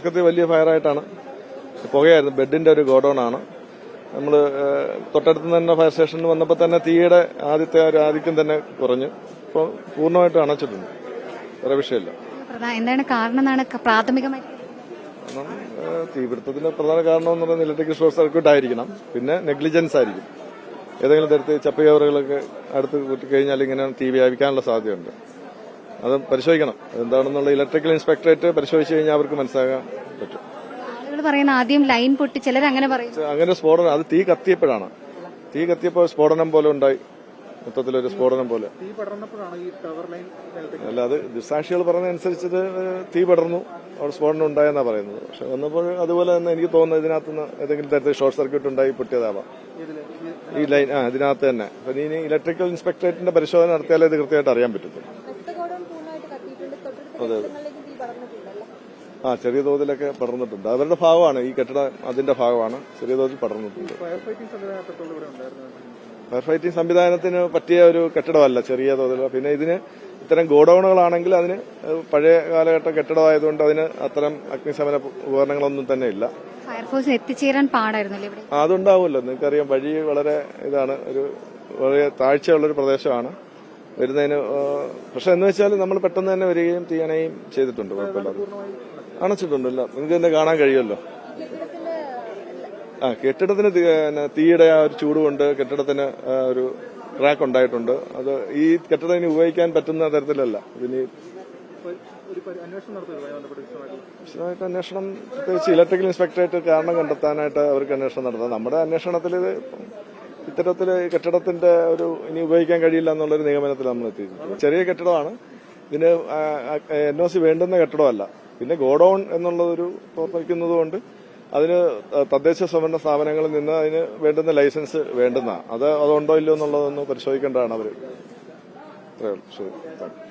തുടക്കത്തിൽ വലിയ ഫയറായിട്ടാണ് പുകയായിരുന്നു. ബെഡിന്റെ ഒരു ഗോഡൌൺ ആണ്. നമ്മൾ തൊട്ടടുത്ത് തന്നെ ഫയർ സ്റ്റേഷനിൽ വന്നപ്പോൾ തന്നെ തീയുടെ ആദ്യത്തെ ഒരു ആധിക്യം തന്നെ കുറഞ്ഞു. ഇപ്പോൾ പൂർണമായിട്ടും അണച്ചിട്ടുണ്ട്. വേറെ വിഷയമില്ല. എന്താണ് കാരണം എന്നാണ് പ്രാഥമികമായി തീപിടുത്തത്തിന്റെ പ്രധാന കാരണം എന്ന് പറയുന്നത് ഇലക്ട്രിക് ഷോർട്ട് സർക്യൂട്ട് ആയിരിക്കണം. പിന്നെ നെഗ്ലിജൻസ് ആയിരിക്കും. ഏതെങ്കിലും തരത്തിൽ ചപ്പ് കവറുകളൊക്കെ അടുത്ത് കൂട്ടിക്കഴിഞ്ഞാൽ ഇങ്ങനെ തീ വ്യാപിക്കാനുള്ള സാധ്യതയുണ്ട്. അത് പരിശോധിക്കണം. എന്താണെന്നുള്ള ഇലക്ട്രിക്കൽ ഇൻസ്പെക്ടറേറ്റ് പരിശോധിച്ച് കഴിഞ്ഞാൽ അവർക്ക് മനസ്സിലാക്കാൻ പറ്റും. ആളുകൾ പറയുന്ന ആദ്യം ലൈൻ പൊട്ടി ചിലർ അങ്ങനെ പറയും. അങ്ങനെ സ്ഫോടനം അത് തീ കത്തിയപ്പോഴാണ്. തീ കത്തിയപ്പോൾ സ്ഫോടനം പോലെ ഉണ്ടായി. മൊത്തത്തിലൊരു സ്ഫോടനം പോലെ. തീ പടർന്നപ്പോഴാണ് ഈ ടവർ ലൈൻ നിലത്തേക്ക് അല്ല അത് ദുസാക്ഷികൾ പറഞ്ഞതനുസരിച്ചത് തീ പടർന്നു. അവിടെ സ്ഫോടനം ഉണ്ടായെന്നാ പറയുന്നത്. പക്ഷെ വന്നപ്പോൾ അതുപോലെ തന്നെ എനിക്ക് തോന്നുന്നത് ഇതിനകത്തുനിന്ന് ഏതെങ്കിലും തരത്തിൽ ഷോർട്ട് സർക്യൂട്ട് ഉണ്ടായി പൊട്ടിയതാവാം. ഈ ലൈൻ ആ ഇതിനകത്ത് തന്നെ. അപ്പൊ ഇനി ഇലക്ട്രിക്കൽ ഇൻസ്പെക്ടറേറ്റിന്റെ പരിശോധന നടത്തിയാലേ ഇത് കൃത്യമായിട്ട് അറിയാൻ പറ്റത്തുള്ളൂ. അതെ. അതെ ആ ചെറിയ തോതിലൊക്കെ പടർന്നിട്ടുണ്ട്. അവരുടെ ഭാഗമാണ് ഈ കെട്ടിടം അതിന്റെ ഭാഗമാണ് ചെറിയ തോതിൽ പടർന്നിട്ടുണ്ട്. ഫയർ ഫൈറ്റിംഗ് സംവിധാനത്തിന് പറ്റിയ ഒരു കെട്ടിടമല്ല ചെറിയ തോതിൽ. പിന്നെ ഇതിന് ഇത്തരം ഗോഡൌണുകളാണെങ്കിൽ അതിന് പഴയ കാലഘട്ട കെട്ടിടമായതുകൊണ്ട് അതിന് അത്തരം അഗ്നിശമന ഉപകരണങ്ങളൊന്നും തന്നെ ഇല്ല. ഫയർഫോഴ്സ് എത്തിച്ചേരാൻ പാടായിരുന്നല്ലേ അതുണ്ടാവുമല്ലോ. നിങ്ങൾക്കറിയാം വഴി വളരെ ഇതാണ് ഒരു വളരെ താഴ്ചയുള്ളൊരു പ്രദേശമാണ്. വരുന്നതിന് പക്ഷെ എന്ന് വെച്ചാൽ നമ്മൾ പെട്ടെന്ന് തന്നെ വരികയും തീയണയും ചെയ്തിട്ടുണ്ട് കുഴപ്പമില്ലാതെ. അണച്ചിട്ടുണ്ടല്ല നിങ്ങൾക്ക് തന്നെ കാണാൻ കഴിയുമല്ലോ? ആ കെട്ടിടത്തിന് തീയുടെ ആ ഒരു ചൂട് കെട്ടിടത്തിന് ഒരു ക്രാക്ക് ഉണ്ടായിട്ടുണ്ട്. അത് ഈ കെട്ടിടം ഇനി ഉപയോഗിക്കാൻ പറ്റുന്ന തരത്തിലല്ല. ഇനി വിശദമായിട്ട് അന്വേഷണം പ്രത്യേകിച്ച് ഇലക്ട്രിക്കൽ ഇൻസ്പെക്ടറേറ്റ് കാരണം കണ്ടെത്താനായിട്ട് അവർക്ക് അന്വേഷണം നടത്താം. നമ്മുടെ അന്വേഷണത്തിൽ ഇത് ഇത്തരത്തിൽ കെട്ടിടത്തിന്റെ ഒരു ഇനി ഉപയോഗിക്കാൻ കഴിയില്ല എന്നുള്ളൊരു നിഗമനത്തിൽ നമ്മൾ എത്തിയിട്ടുണ്ട്. ചെറിയ കെട്ടിടമാണ്. ഇതിന് എൻ ഒ സി വേണ്ടുന്ന കെട്ടിടമല്ല. പിന്നെ ഗോഡൌൺ എന്നുള്ളതൊരു കൊണ്ട് അതിന് തദ്ദേശ സ്വയംഭരണ സ്ഥാപനങ്ങളിൽ നിന്ന് അതിന് വേണ്ടുന്ന ലൈസൻസ് വേണ്ടുന്ന. അത് അതുണ്ടോ ഇല്ലയോ എന്നുള്ളതൊന്ന് പരിശോധിക്കേണ്ടതാണ് അവർ ഉള്ളൂ. ശരി. യു.